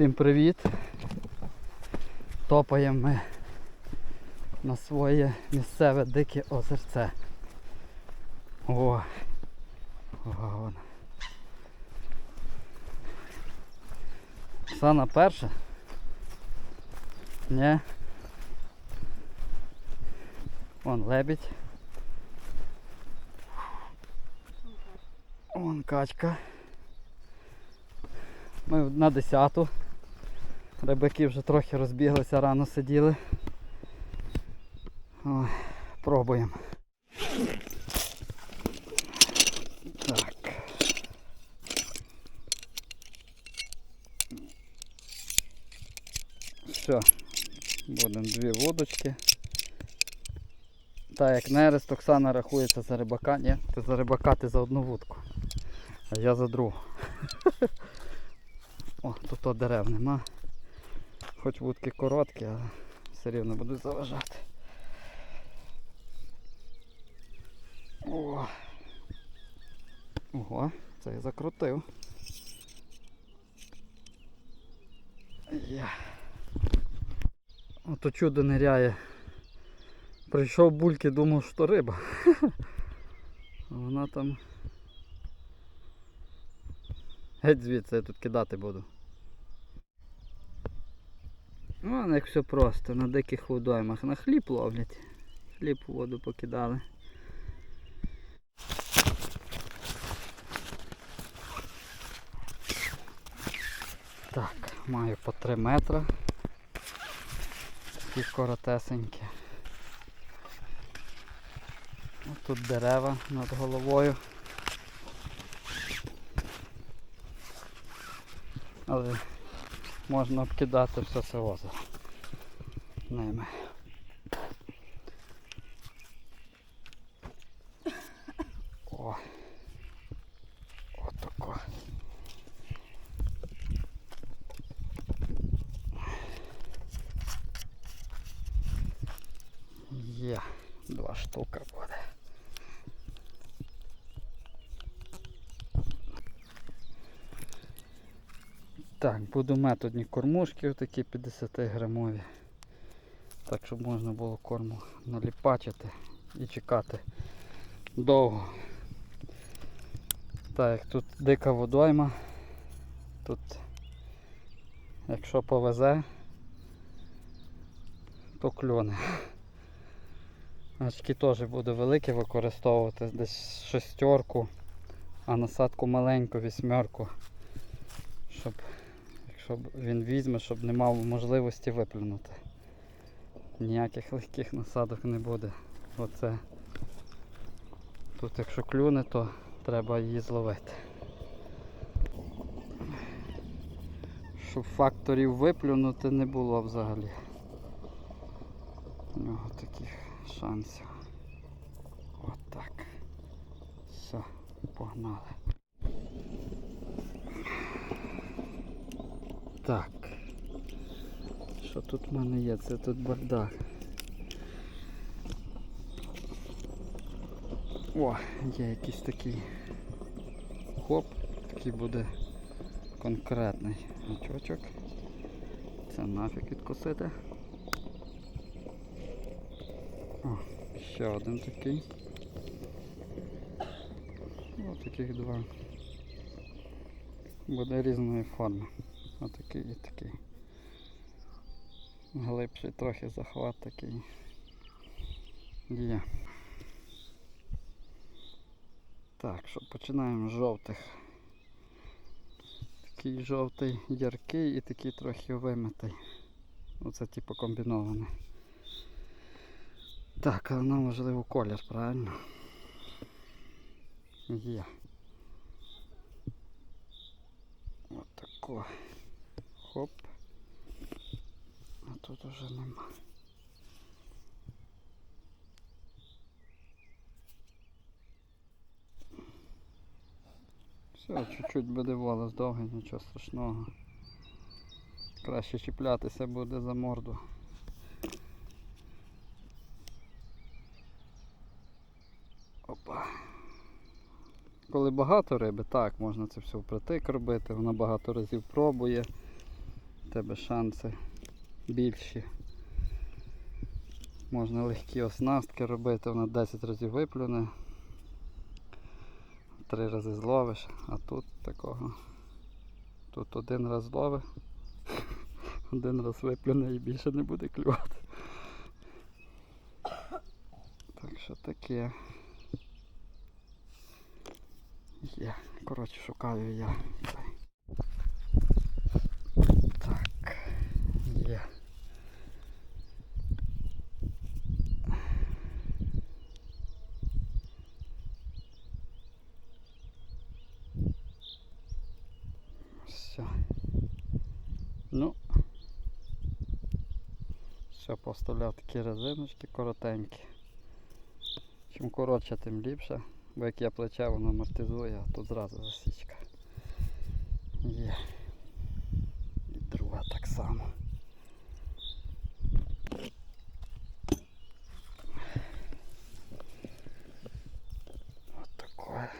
Всім привіт! Топаємо ми на своє місцеве дике озерце. О! О, вон. Сана перша? Ні. Вон лебідь. Вон качка. Ми на 10-ту. Рибаки вже трохи розбіглися, рано сиділи. Пробуємо. Так. Все. Будемо дві вудочки. Так як нерест Оксана рахується за рибака. Ні, ти за рибака ти за одну вудку. А я за другу. О, тут то дерев нема. Хоч вудки короткі, але все рівно будуть заважати. Ого, це я закрутив. Є. Ото чудо ниряє. Прийшов бульки, думав, що риба. Вона там. Геть звідси я тут кидати буду. Вон як все просто, на диких водоймах. На хліб ловлять. Хліб у воду покидали. Так, маю по 3 метри. Такі коротесенькі. Ось Тут дерева над головою. Але можна обкидати все це озеро ними. О! Отако. Є, два штука буде. Так, буду методні кормушки, такі 50 грамові. Так, щоб можна було корму наліпачити і чекати довго. Так, тут дика водойма, тут якщо повезе, то кльоне. Очки теж буду великі використовувати, десь шестерку, а насадку маленьку, вісьмерку, щоб якщо б він візьме, щоб не мав можливості виплюнути. Ніяких легких насадок не буде. Оце. Тут якщо клюне, то треба її зловити. Щоб факторів виплюнути не було взагалі. У нього таких шансів. Отак. Все, погнали. Так. Що тут в мене є? Це тут бардак. О, є якийсь такий хоп, такий буде конкретний гачочок. Це нафіг відкусити. О, ще один такий. Ось таких два. Буде різної форми. Отакий. Глибший трохи захват такий. Є. Так, що починаємо з жовтих. Такий жовтий яркий і такий трохи вимитий. Оце типу комбінований. Так, але нам важливо колір, правильно? Є. Отако. Хоп. Тут уже нема. Все, чуть-чуть буде волос довгий, нічого страшного. Краще чіплятися буде за морду. Опа. Коли багато риби, так, можна це все впритик робити, вона багато разів пробує. в тебе шанси більші. Можна легкі оснастки робити, вона 10 разів виплюне. Три рази зловиш, а тут такого. Тут один раз зловиш, один раз виплюне і більше не буде клювати. Так що таке. Є. Коротше, шукаю я. Так. Є. Все. Ну. Все, поставляв такі резиночки коротенькі. Чим коротше, тим ліпше. Бо як я плече, воно амортизує, а тут зразу засічка. Є. І друга так само. От такое.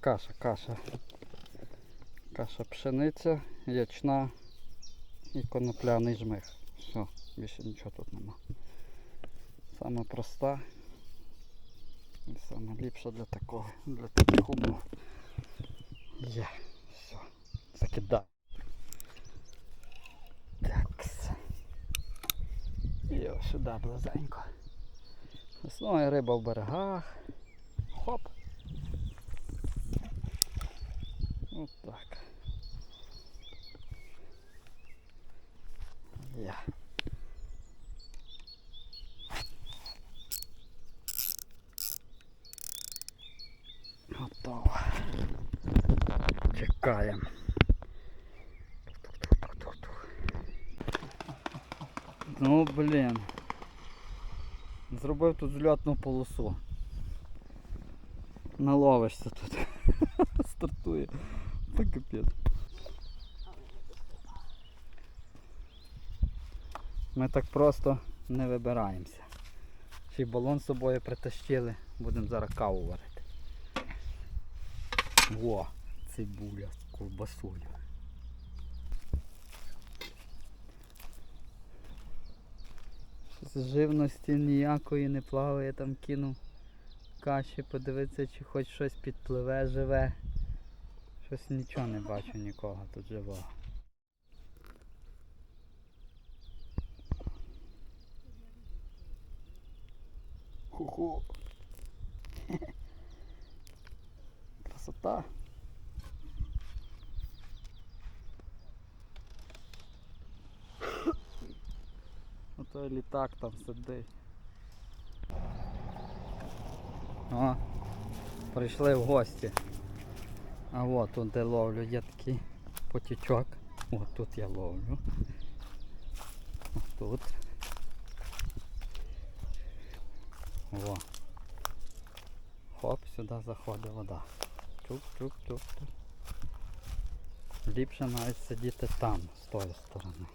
Каша, каша. Каша пшениця, ячна і конопляний жмих. Все, більше нічого тут нема. Саме проста і саме ліпша для такого, для таких умов. Є. Все. Закидай. Такс. І ось сюди близенько. Основна риба в берегах. Хоп. От так. Є. Готово. Чекаємо. Ну блін. Зробив тут зльотну полосу. Наловишся тут. Стартує. Та капець. Ми так просто не вибираємося. Ще й балон з собою притащили, будемо зараз каву варити. Во, цибуля з ковбасою. Щось живності ніякої не плаває, там кинув каші, подивитися, чи хоч щось підпливе живе. Щось нічого не бачу нікого тут живого. Ху-ху. Красота. Ото літак там сидить. О, прийшли в гості. А от тут де ловлю, є такий потічок. От тут я ловлю. Тут. Во. Хоп, сюди заходить вода. Чук-чук-чук. Ліпше навіть сидіти там, з тої сторони.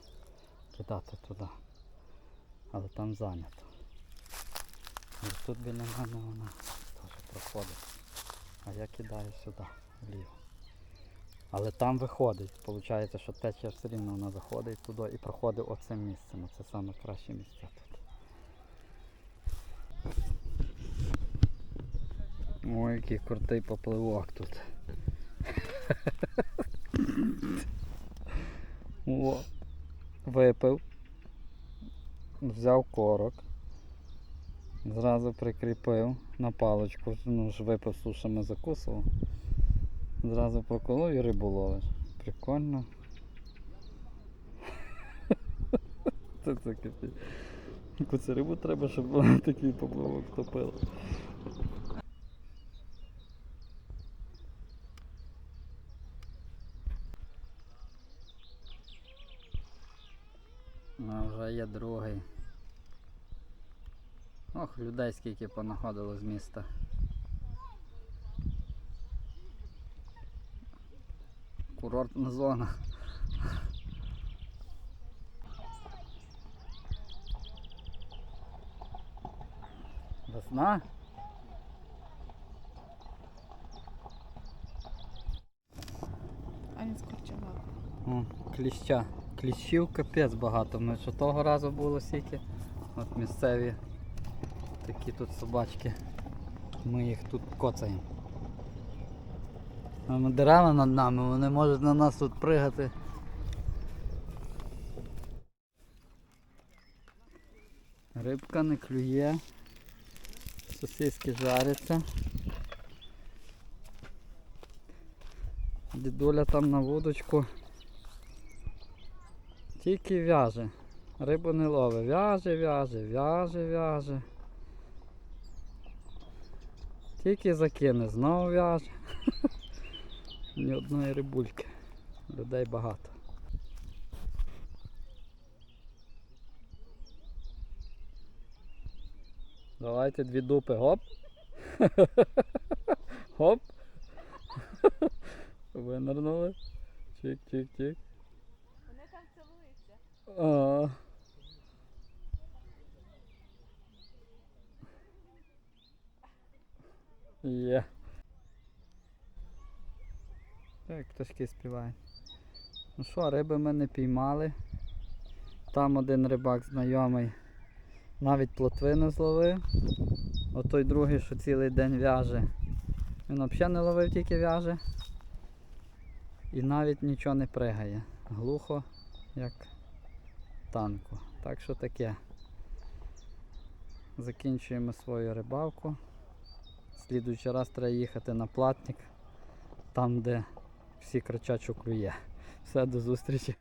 Кидати туди. Але там зайнято. І тут біля мене вона теж проходить. А я кидаю сюди, вліво. Але там виходить. Получається, що течія все рівно вона заходить туди і проходить оцим місцем. Це саме краще місце тут. Ой, який крутий попливок тут. О, випив, взяв корок, зразу прикріпив на паличку, ну ж випив сушами закусував. Зразу проколов і рибу ловиш. Прикольно. Це це капець. Яку рибу треба, щоб вона такий поплавок топила. А вже є другий. Ох, людей скільки понаходило з міста. Курортна зона. Весна? А він скорчував. Кліща Кліщів капець багато. Ми що того разу було стільки. От місцеві такі тут собачки. Ми їх тут коцаємо. Дерева над нами, вони можуть на нас тут пригати. Рибка не клює. Сосиски жаряться. Дідуля там на вудочку. Тільки в'яже. Рибу не ловить. В'яже, в'яже, в'яже, в'яже. Тільки закине, знову в'яже. Ні одної рибульки. Людей багато. Давайте дві дупи. Гоп. Гоп. Винирнули. Чик-чик-чик. Вони. А. Є. Так, пташки співають. Ну що, риби ми не піймали. Там один рибак знайомий навіть плотвину зловив. Отой другий, що цілий день в'яже. Він взагалі не ловив, тільки в'яже. І навіть нічого не пригає. Глухо, як танку. Так що таке. Закінчуємо свою рибалку. Слідуючий раз треба їхати на платник, там де всі кричачу клює. Все, до зустрічі.